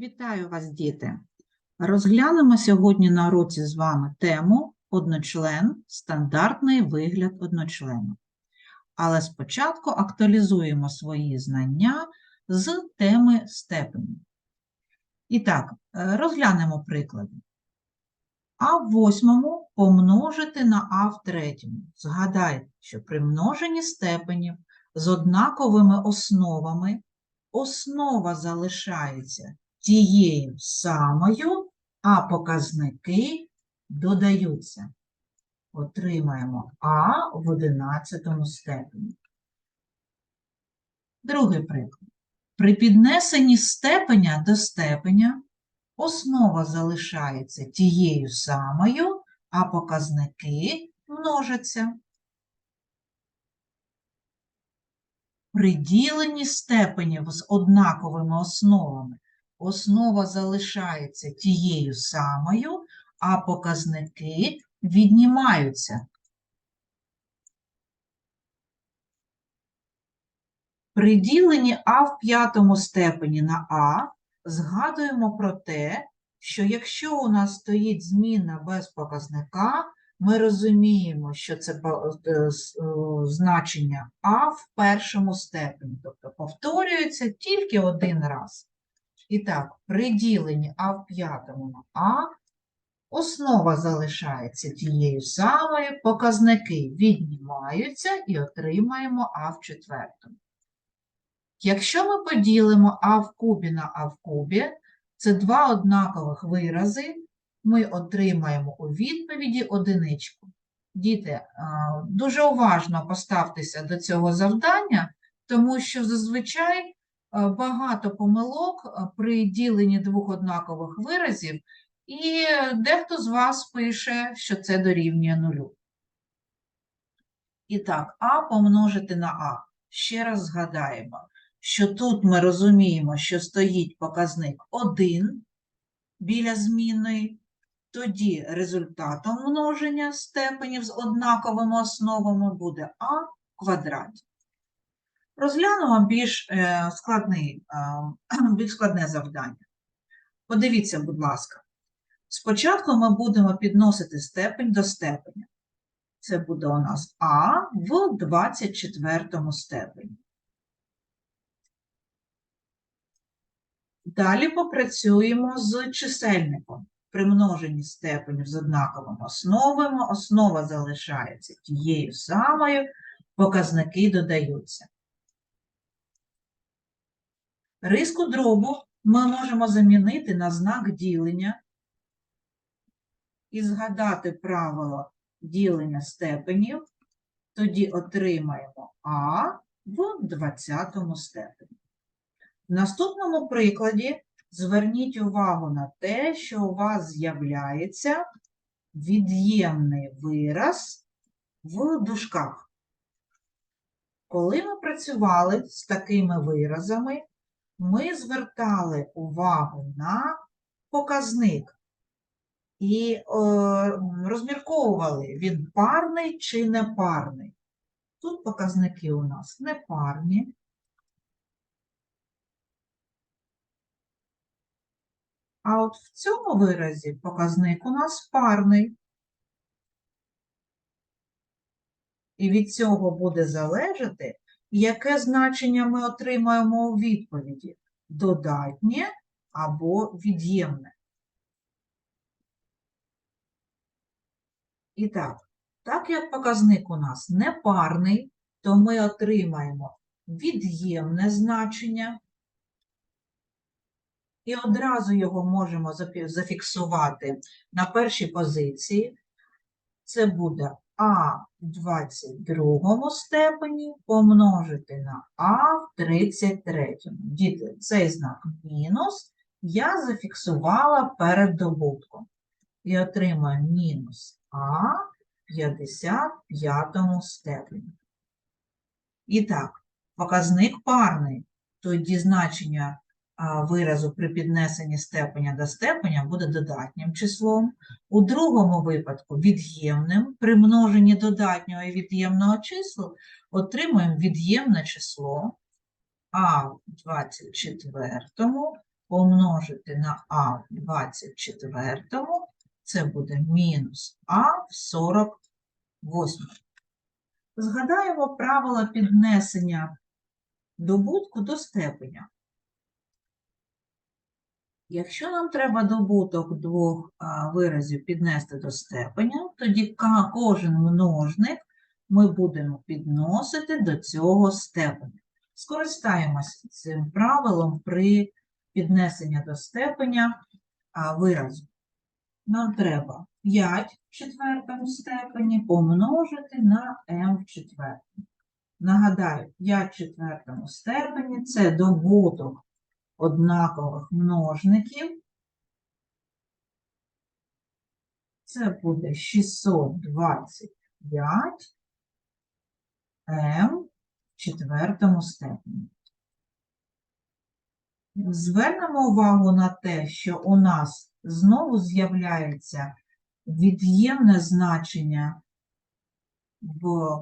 Вітаю вас, діти! Розглянемо сьогодні на уроці з вами тему одночлен, стандартний вигляд одночлена. Але спочатку актуалізуємо свої знання з теми степені. І так, е, розглянемо приклади. А в восьмому помножити на А в третьому. Згадайте, що при множенні степенів з однаковими основами основа залишається тією самою, а показники додаються. Отримаємо А в 11 степені. Другий приклад. При піднесенні степеня до степеня основа залишається тією самою, а показники множаться. При діленні степенів з однаковими основами основа залишається тією самою, а показники віднімаються. При діленні А в п'ятому степені на А згадуємо про те, що якщо у нас стоїть зміна без показника, ми розуміємо, що це е, е, значення А в першому степені, тобто повторюється тільки один раз. І так, при діленні А в п'ятому на А основа залишається тією самою, показники віднімаються і отримаємо А в четвертому. Якщо ми поділимо А в кубі на А в кубі, це два однакових вирази, ми отримаємо у відповіді одиничку. Діти, дуже уважно поставтеся до цього завдання, тому що зазвичай е, багато помилок е, при діленні двох однакових виразів, і дехто з вас пише, що це дорівнює нулю. І так, А помножити на А. Ще раз згадаємо, що тут ми розуміємо, що стоїть показник 1 біля змінної, тоді результатом множення степенів з однаковими основами буде А в квадраті. Розглянемо більш, е, складний, е, більш складне завдання. Подивіться, будь ласка. Спочатку ми будемо підносити степень до степеня. Це буде у нас А в 24 степені. Далі попрацюємо з чисельником. При множенні степенів з однаковими основами основа залишається тією самою, показники додаються. Риску дробу ми можемо замінити на знак ділення і згадати правило ділення степенів, тоді отримаємо А в 20 степені. В наступному прикладі зверніть увагу на те, що у вас з'являється від'ємний вираз в дужках. Коли ми працювали з такими виразами, ми звертали увагу на показник і е, розмірковували, він парний чи непарний. Тут показники у нас непарні. А от в цьому виразі показник у нас парний. І від цього буде залежати, яке значення ми отримаємо у відповіді – додатнє або від'ємне. І так, так як показник у нас непарний, то ми отримаємо від'ємне значення, і одразу його можемо зафіксувати на першій позиції. Це буде А в 22 степені помножити на А в 33. Діти, цей знак мінус я зафіксувала перед добутком. І отримаю мінус А в 55 степені. І так, показник парний, тоді значення виразу при піднесенні степеня до степеня буде додатнім числом. У другому випадку від'ємним. При множенні додатнього і від'ємного числа отримуємо від'ємне число, а в 24 помножити на а в 24, це буде мінус а в 48. Згадаємо правила піднесення добутку до степеня. Якщо нам треба добуток двох виразів піднести до степеня, тоді кожен множник ми будемо підносити до цього степеня. Скористаємося цим правилом при піднесенні до степеня виразу. Нам треба 5 в четвертому степені помножити на m в четвертому. Нагадаю, 5 в четвертому степені – це добуток однакових множників. Це буде 625 m в четвертому степені. Звернемо увагу на те, що у нас знову з'являється від'ємне значення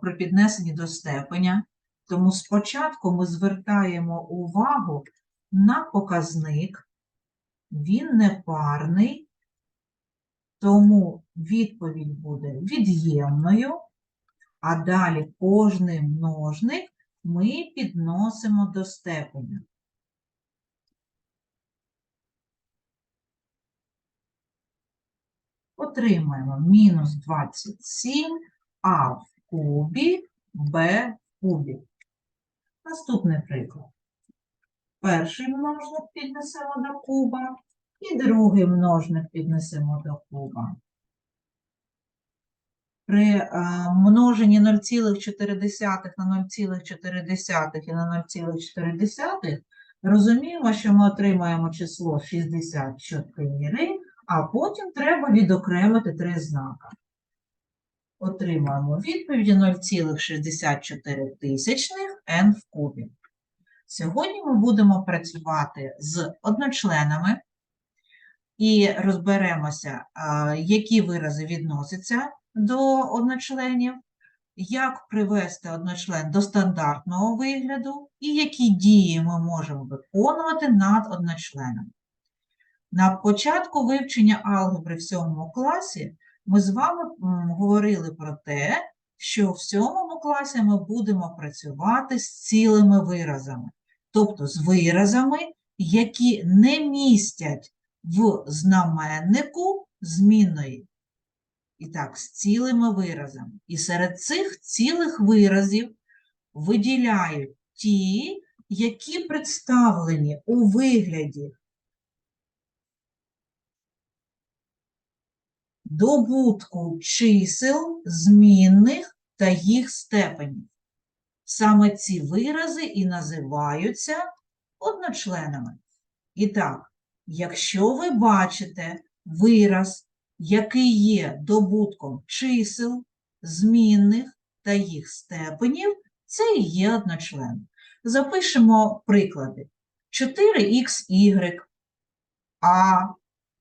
при піднесенні до степеня. Тому спочатку ми звертаємо увагу на показник, він непарний, тому відповідь буде від'ємною, а далі кожний множник ми підносимо до степеня. Отримаємо мінус 27 а в кубі, б в кубі. Наступний приклад. Перший множник піднесемо до куба і другий множник піднесемо до куба. При е, множенні 0,4 на 0,4 і на 0,4 розуміємо, що ми отримаємо число 64, а потім треба відокремити три знака. Отримаємо відповіді 0,64 тисячних n в кубі. Сьогодні ми будемо працювати з одночленами і розберемося, які вирази відносяться до одночленів, як привести одночлен до стандартного вигляду і які дії ми можемо виконувати над одночленом. На початку вивчення алгебри в 7 класі ми з вами говорили про те, що в 7 класі ми будемо працювати з цілими виразами, тобто з виразами, які не містять в знаменнику змінної. І так, з цілими виразами. І серед цих цілих виразів виділяють ті, які представлені у вигляді добутку чисел, змінних та їх степенів. Саме ці вирази і називаються одночленами. І так, якщо ви бачите вираз, який є добутком чисел, змінних та їх степенів, це і є одночлен. Запишемо приклади. 4х, а,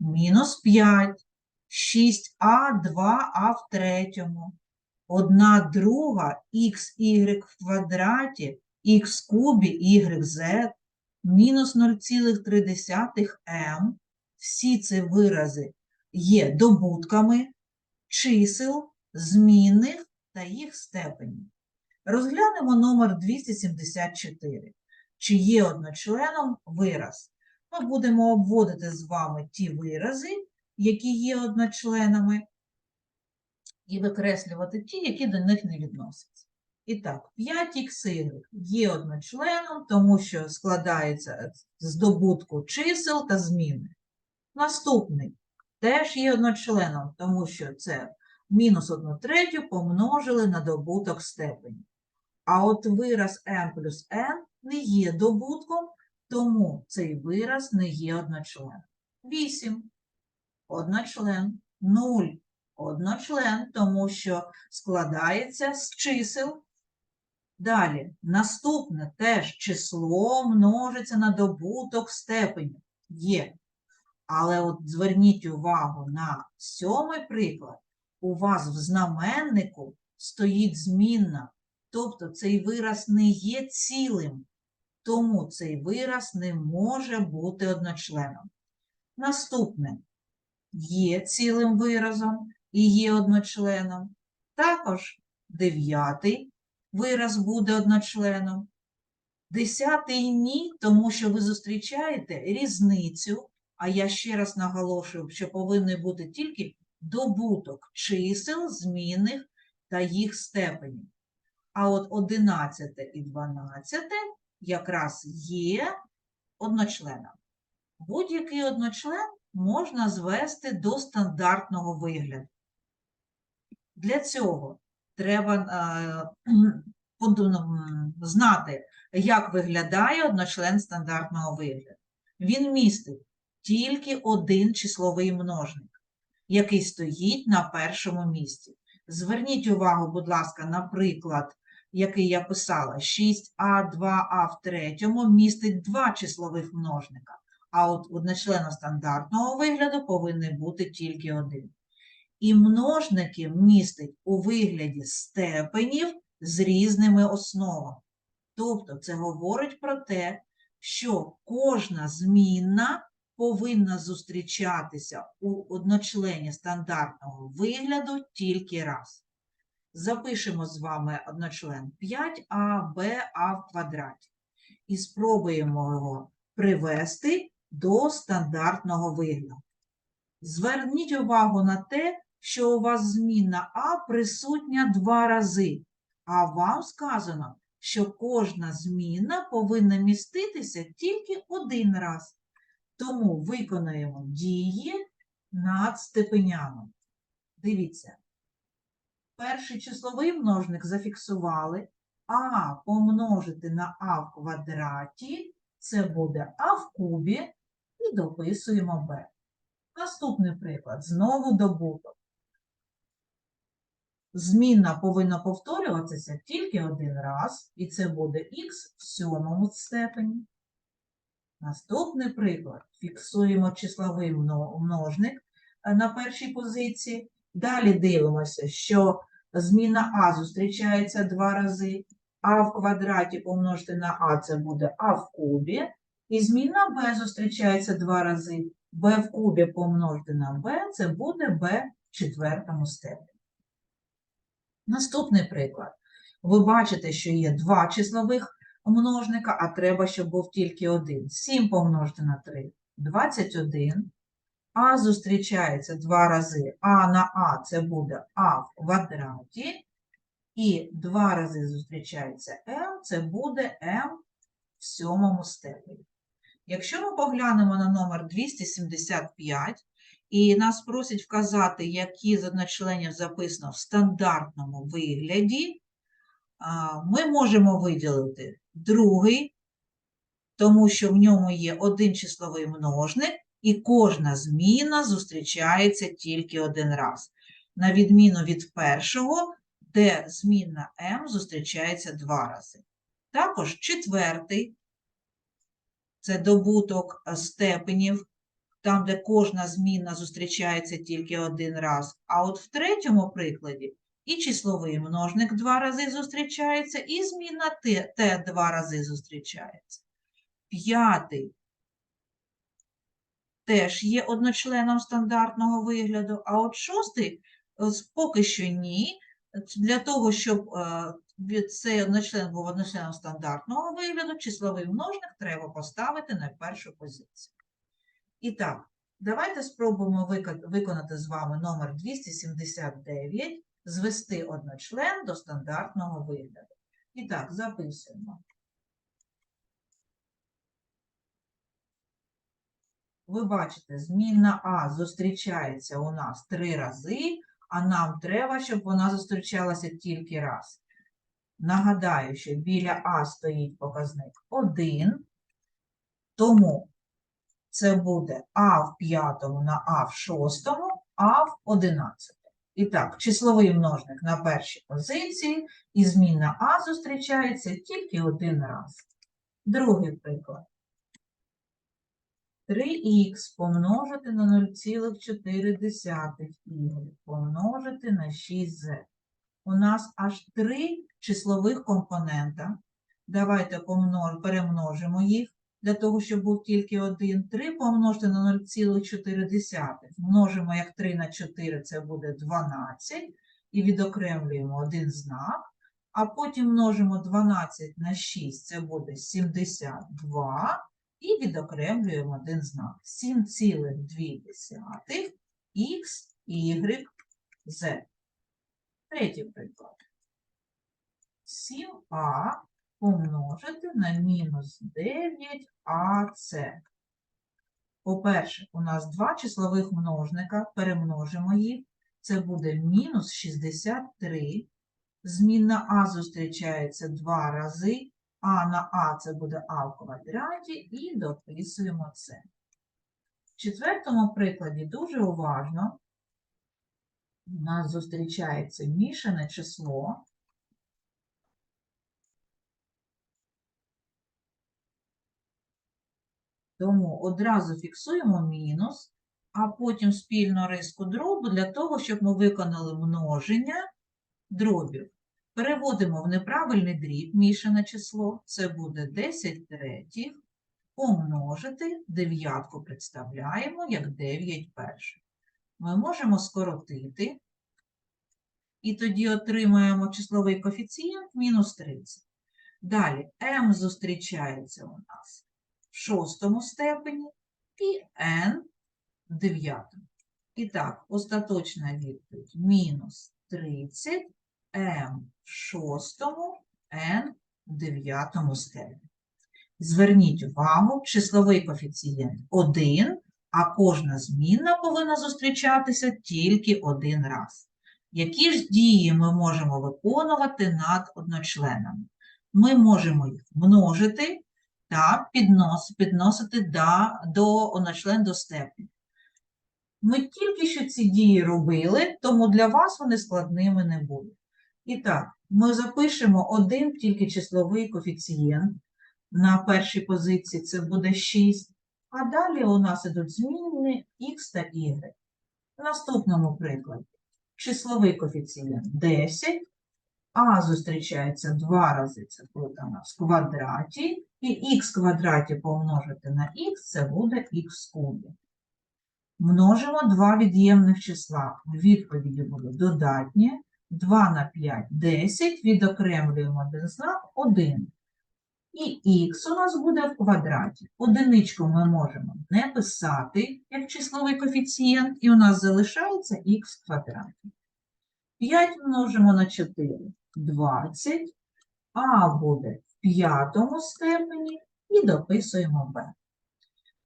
мінус 5, 6а, 2а в третьому, 1 друга xy в квадраті, х кубі, yz, мінус 0,3m. Всі ці вирази є добутками чисел, змінних та їх степенів. Розглянемо номер 274. Чи є одночленом вираз? Ми будемо обводити з вами ті вирази, які є одночленами, і викреслювати ті, які до них не відносяться. І так, 5х є одночленом, тому що складається з добутку чисел та зміни. Наступний теж є одночленом, тому що це мінус 1 третю помножили на добуток степені. А от вираз m плюс n не є добутком, тому цей вираз не є одночленом. 8 одночлен, 0 одночлен, тому що складається з чисел. Далі, наступне теж число множиться на добуток степені. Є. Але от зверніть увагу на сьомий приклад. У вас в знаменнику стоїть змінна, тобто цей вираз не є цілим. тому цей вираз не може бути одночленом. Наступне є цілим виразом і є одночленом. Також дев'ятий вираз буде одночленом. Десятий ні, тому що ви зустрічаєте різницю, а я ще раз наголошую, що повинен бути тільки добуток чисел, змінних та їх степенів. А от 11 і 12 якраз є одночленом. Будь-який одночлен можна звести до стандартного вигляду. Для цього треба е, знати, як виглядає одночлен стандартного вигляду. Він містить тільки один числовий множник, який стоїть на першому місці. Зверніть увагу, будь ласка, на приклад, який я писала: 6а, 2а в третьому містить два числових множника, а от одночлена стандартного вигляду повинен бути тільки один. І множники містить у вигляді степенів з різними основами. Тобто це говорить про те, що кожна змінна повинна зустрічатися у одночлені стандартного вигляду тільки раз. Запишемо з вами одночлен 5а, б, в квадраті і спробуємо його привести до стандартного вигляду. Зверніть увагу на те, що у вас змінна А присутня два рази, а вам сказано, що кожна зміна повинна міститися тільки один раз. Тому виконуємо дії над степенями. Дивіться, перший числовий множник зафіксували, а помножити на а в квадраті, це буде а в кубі, і дописуємо b. Наступний приклад. Знову добуток. Змінна повинна повторюватися тільки один раз, і це буде х в сьомому степені. Наступний приклад. Фіксуємо числовий множник е, на першій позиції. Далі дивимося, що зміна а зустрічається два рази, а в квадраті помножити на а це буде а в кубі. І зміна b зустрічається два рази. b в кубі помножити на b це буде b в четвертому степені. Наступний приклад. Ви бачите, що є два числових множника, а треба, щоб був тільки один. 7 помножити на 3 – 21. А зустрічається два рази. А на А це буде А в квадраті. І два рази зустрічається М, це буде М в сьомому степені. Якщо ми поглянемо на номер 275, і нас просять вказати, які з одночленів записано в стандартному вигляді, ми можемо виділити другий, тому що в ньому є один числовий множник, і кожна зміна зустрічається тільки один раз. На відміну від першого, де змінна m зустрічається два рази. Також четвертий це добуток степенів, там, де кожна змінна зустрічається тільки один раз. А от в третьому прикладі і числовий множник два рази зустрічається, і змінна t, t два рази зустрічається. П'ятий теж є одночленом стандартного вигляду, а от шостий е, поки що ні. Для того, щоб е, цей одночлен був одночленом стандартного вигляду, числовий множник треба поставити на першу позицію. І так, давайте спробуємо виконати з вами номер 279, звести одночлен до стандартного вигляду. І так, записуємо. Ви бачите, змінна А зустрічається у нас три рази, а нам треба, щоб вона зустрічалася тільки раз. Нагадаю, що біля А стоїть показник 1, тому це буде А в п'ятому на А в шостому, А в одинадцятому. І так, числовий множник на першій позиції, і змінна А зустрічається тільки один раз. Другий приклад. 3х помножити на 0,4y помножити на 6z. У нас аж три числових компонента, Давайте перемножимо їх для того, щоб був тільки один. 3 помножити на 0,4. Множимо як 3 на 4, це буде 12. І відокремлюємо один знак. А потім множимо 12 на 6, це буде 72. І відокремлюємо один знак. 7,2 х, y, z. Третій приклад. 7а помножити на мінус 9ac. По-перше, у нас два числових множника, перемножимо їх. Це буде мінус 63. Змінна а зустрічається два рази. А на а це буде а в квадраті і дописуємо це. В четвертому прикладі дуже уважно. У нас зустрічається мішане число. Тому одразу фіксуємо мінус, а потім спільну риску дробу для того, щоб ми виконали множення дробів. Переводимо в неправильний дріб мішане число. Це буде 10 третіх. Помножити дев'ятку представляємо як 9 перших. Ми можемо скоротити. І тоді отримаємо числовий коефіцієнт мінус 30. Далі m зустрічається у нас шостому степені і n в дев'ятому. І так, остаточна відповідь мінус 30 m шостому, n в дев'ятому степені. Зверніть увагу, числовий коефіцієнт 1, а кожна змінна повинна зустрічатися тільки один раз. Які ж дії ми можемо виконувати над одночленами? Ми можемо їх множити та піднос, підносити да, до одночлен до степені. Ми тільки що ці дії робили, тому для вас вони складними не будуть. І так, ми запишемо один тільки числовий коефіцієнт. На першій позиції це буде 6, а далі у нас ідуть змінні х та y. В наступному прикладі числовий коефіцієнт 10, а зустрічається два рази, це буде у нас в квадраті, і х квадраті помножити на х, це буде х в кубі. Множимо два від'ємних числа. В відповіді буде додатнє. 2 на 5 – 10, відокремлюємо один знак 1. І х у нас буде в квадраті. Одиничку ми можемо не писати як числовий коефіцієнт, і у нас залишається х в квадраті. 5 множимо на 4 – 20, а буде в п'ятому степені і дописуємо b.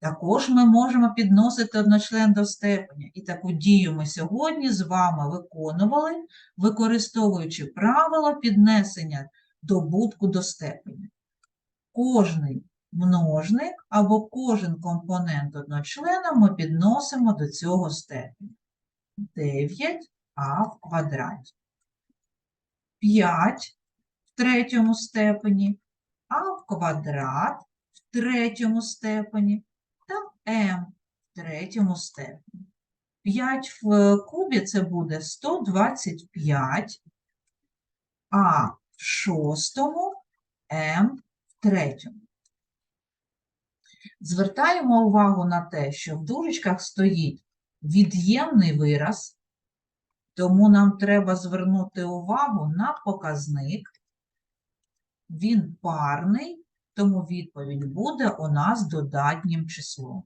Також ми можемо підносити одночлен до степеня. І таку дію ми сьогодні з вами виконували, використовуючи правило піднесення добутку до степеня. Кожний множник або кожен компонент одночлена ми підносимо до цього степеня. 9а в квадраті. 5 в третьому степені, а в квадрат в третьому степені та m в третьому степені. 5 в кубі це буде 125, а в шостому m в третьому. Звертаємо увагу на те, що в дужечках стоїть від'ємний вираз, тому нам треба звернути увагу на показник. Він парний, тому відповідь буде у нас додатнім числом.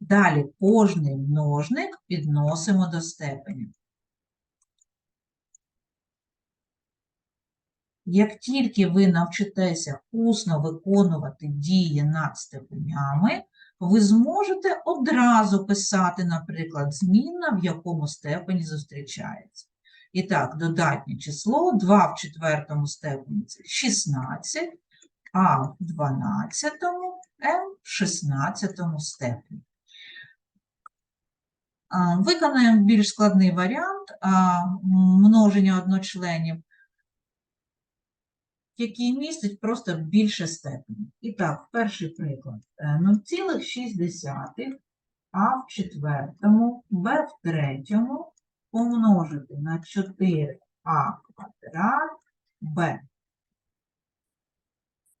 Далі кожний множник підносимо до степені. Як тільки ви навчитеся усно виконувати дії над степенями, ви зможете одразу писати, наприклад, змінна, в якому степені зустрічається. І так, додатнє число 2 в четвертому степені це 16, а в 12, М в 16 степені. Виконаємо більш складний варіант множення одночленів, який містить просто більше степенів. І так, перший приклад. Е, 0,6 а в четвертому, b в третьому помножити на 4а квадрат b.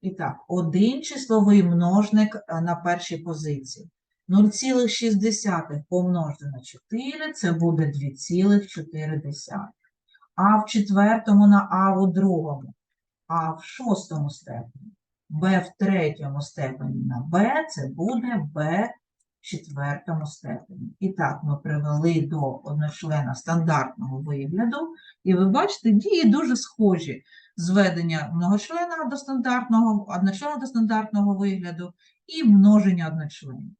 І так, один числовий множник е, на першій позиції. 0,6 помножити на 4 це буде 2,4. А в четвертому на А у другому, А в шостому степені, Б в третьому степені на Б це буде Б в четвертому степені. І так, ми привели до одночлена стандартного вигляду, і ви бачите, дії дуже схожі. Зведення многочлена до стандартного, одночлена до стандартного вигляду і множення одночленів.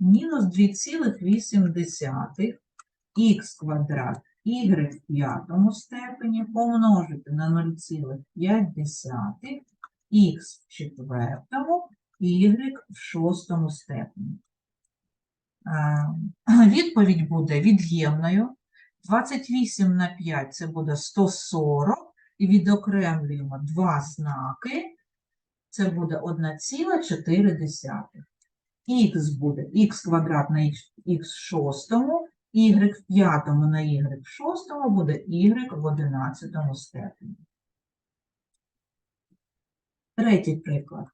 Мінус 2,8 х квадрат y в п'ятому степені помножити на 0,5 х в четвертому, y в шостому степені. Відповідь буде від'ємною. 28 на 5 це буде 140. І відокремлюємо два знаки. Це буде 1,4. Х буде х квадрат на х в шостому, y в п'ятому на y в шостому буде y в одинадцятому степені. Третій приклад.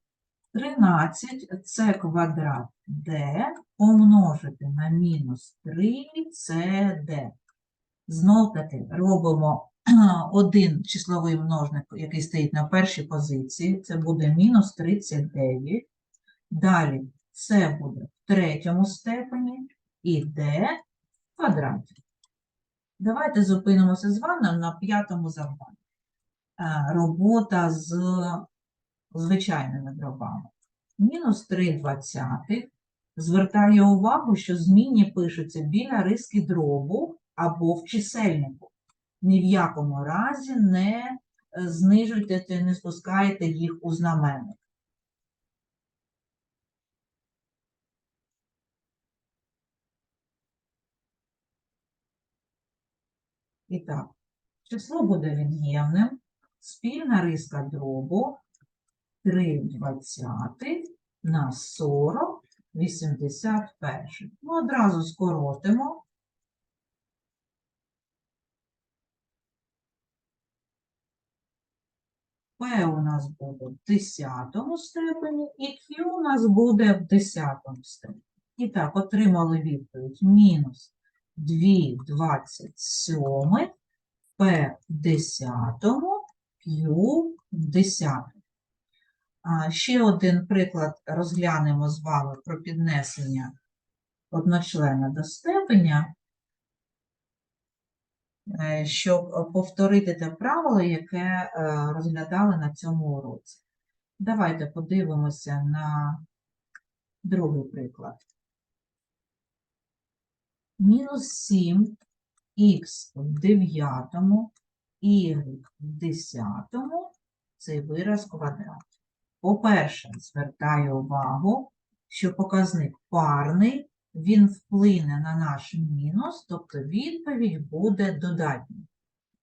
13 це квадрат d помножити на мінус 3 cd. Знов таки робимо один числовий множник, який стоїть на першій позиції, це буде мінус 39. Далі це буде в третьому степені і d в квадраті. Давайте зупинимося з вами на п'ятому завданні. Е, Робота з звичайними дробами. Мінус 3 двадцятих. Звертаю увагу, що змінні пишуться біля риски дробу або в чисельнику. Ні в якому разі не е, знижуйте та не спускаєте їх у знаменник. І так, число буде від'ємним. Спільна риска дробу 3 двадцятих на 40 81. Ну, одразу скоротимо. P у нас буде в 10 степені і Q у нас буде в 10 степені. І так, отримали відповідь мінус 2,27 P в 10, Q в 10. Ще один приклад розглянемо з вами про піднесення одночлена до степеня, е, щоб повторити те правило, яке е, розглядали на цьому уроці. Давайте подивимося на другий приклад. Мінус 7 х в дев'ятому, y в десятому, цей вираз квадрат. По-перше, звертаю увагу, що показник парний, він вплине на наш мінус, тобто відповідь буде додатньою.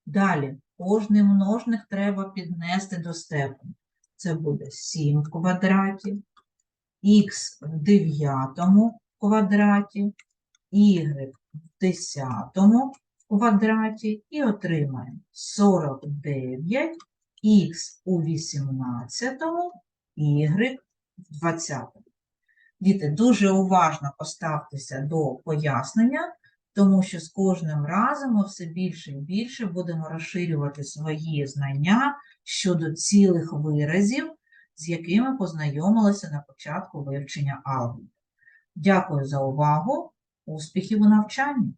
Далі, кожний множник треба піднести до степені. Це буде 7 в квадраті, х в дев'ятому квадраті, y в десятому квадраті і отримаємо 49 х у 18 y в 20. Діти, дуже уважно поставтеся до пояснення, тому що з кожним разом ми все більше і більше будемо розширювати свої знання щодо цілих виразів, з якими познайомилися на початку вивчення алгебри. Дякую за увагу! Успіхів у навчанні!